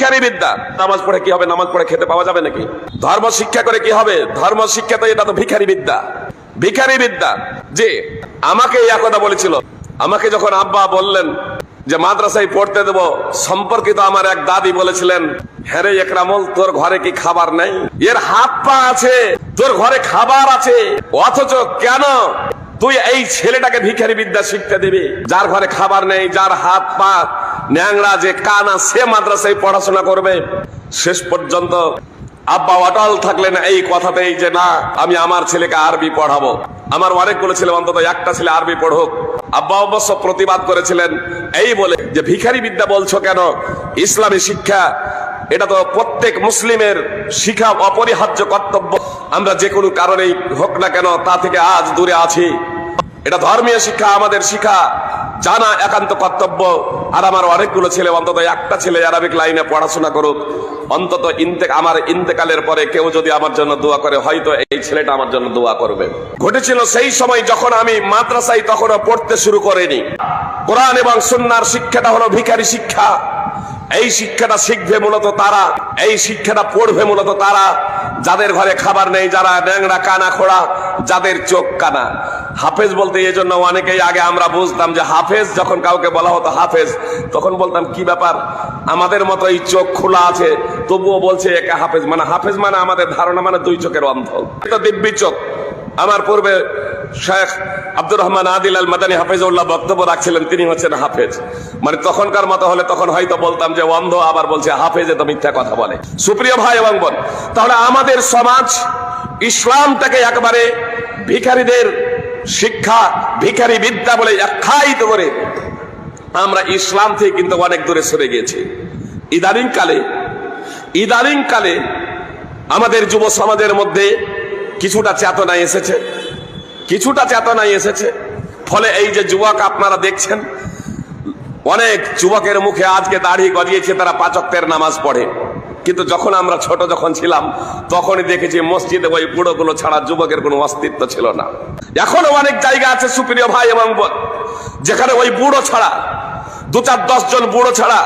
ভিখারি বিদ্যা। নামাজ পড়ে কি হবে? নামাজ পড়ে খেতে পাওয়া যাবে নাকি? ধর্ম শিক্ষা করে কি হবে? ধর্ম শিক্ষা তো এটা তো ভিখারি বিদ্যা। ভিখারি বিদ্যা। যে আমাকে এই কথা বলেছিল। আমাকে যখন আব্বা বললেন যে, মাদ্রাসায় পড়তে দেব, সম্পর্কিত আমার এক দাদি বলেছিলেন হ্যাঁ একরামল, তোর ঘরে কি খাবার নেই? এর হাত পা আছে, তোর ঘরে খাবার আছে। অথচ কেন তুই এই ছেলেটাকে ভিখারি বিদ্যা শিখতে দিবি? যার ঘরে খাবার নেই, যার হাত পা ন্যাংরা যে কানা সে মাদ্রাসায় পড়াশোনা করবে। শেষ পর্যন্ত আব্বা অটল থাকলেন এই কথাতেই যে, না, আমি আমার ছেলেকে আরবি পড়াবো। আমার অনেকগুলো ছেলে, অন্তত একটা ছেলে আরবি পড়ুক। আব্বা অবশ্য প্রতিবাদ করেছিলেন এই বলে যে, ভিখারি বিদ্যা বলছো কেন? ইসলামী শিক্ষা, এটা তো প্রত্যেক মুসলিমের শিখা অপরিহার্য কর্তব্য। আমরা যে কোনো কারণেই হোক না কেন, তা থেকে আজ দূরে আছি। এটা ধর্মীয় শিক্ষা, আমাদের শিক্ষা। জানা একান্ত কর্তব্য। আর আমার অনেকগুলো ছেলে, অন্তত একটা ছেলে আরবিক লাইনে পড়াশোনা করুক। অন্তত ইন্তে আমার ইন্তেকালের পরে কেউ যদি আমার জন্য দোয়া করে, হয়তো এই ছেলেটা আমার জন্য দোয়া করবে। ঘটেছিল সেই সময় যখন আমি মাদ্রাসায় তখনও পড়তে শুরু করিনি। কোরআন এবং সুন্নার শিক্ষাটা হলো ভিখারি শিক্ষা। এই শিক্ষাটা শিখবে মূলত তারা। এই শিক্ষাটা পড়বে মূলত তারা। যাদের ঘরে খাবার নেই, যারা ন্যাংরা কানা, খোড়া, যাদের চোখ কানা। হাফেজ বলতে এই জন্য অনেকেই আগে আমরা বুঝতাম যে হাফেজ যখন কাউকে বলা হতো হাফেজ, তখন বলতাম, কি ব্যাপার? আমাদের মতো এই চোখ খোলা আছে, তবুও বলছে একে হাফেজ মানে হাফেজ মানে আমাদের ধারণা মানে দুই চোখের অন্ধ। এটা দিব্যি চোখ। আমার পূর্বে শেখ আব্দুর রহমান আদিল আল মাদানী হাফেজউল্লাহ বক্তব্য রাখছিলেন, তিনি হচ্ছেন হাফেজ। মানে তখনকার মতো হলে তখন হয়তো বলতাম যে অন্ধ, আবার বলছে হাফেজে তো মিথ্যা কথা বলে। সুপ্রিয় ভাই এবং বোন, তাহলে আমাদের সমাজ ইসলামটাকে একবারে ভিখারিদের শিক্ষা, ভিখারি বিদ্যা বলে আখ্যায়িত করে আমরা ইসলাম থেকে কিন্তু অনেক দূরে সরে গিয়েছি। ইদানিং কালে ইদানিং কালে আমাদের যুব সমাজের মধ্যে কিছুটা চেতনা এসেছে। কিছুটা চেতনায় এসেছে। ফলে এই যে যুবক আপনারা দেখছেন, অনেক যুবকের মুখে আজকে দাড়ি গজিয়েছে, তারা পাচকের নামাজ পড়ে। কিন্তু যখন আমরা ছোট যখন ছিলাম, তখনই দেখেছি মসজিদে ওই বুড়োগুলো ছাড়া যুবকের কোনো অস্তিত্ব ছিল না। এখনও অনেক জায়গা আছে সুপ্রিয় ভাই এবং যেখানে ওই বুড়ো ছাড়া, দু চার দশ জন বুড়ো ছাড়া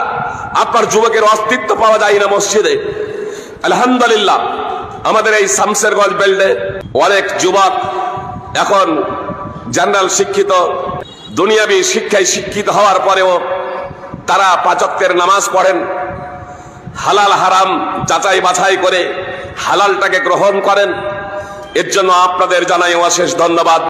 আপনার যুবকের অস্তিত্ব পাওয়া যায় না মসজিদে। আলহামদুলিল্লাহ, আমাদের এই শামসেরগঞ্জ বেল্টে অনেক যুবক এখন জেনারেল শিক্ষিত, দুনিয়াবি শিক্ষায় শিক্ষিত হওয়ার পরেও তারা পাচকের নামাজ পড়েন। হালাল হারাম যাচাই বাছাই করে হালালটাকে গ্রহণ করেন। এর জন্য আপনাদের জানাই অশেষ ধন্যবাদ।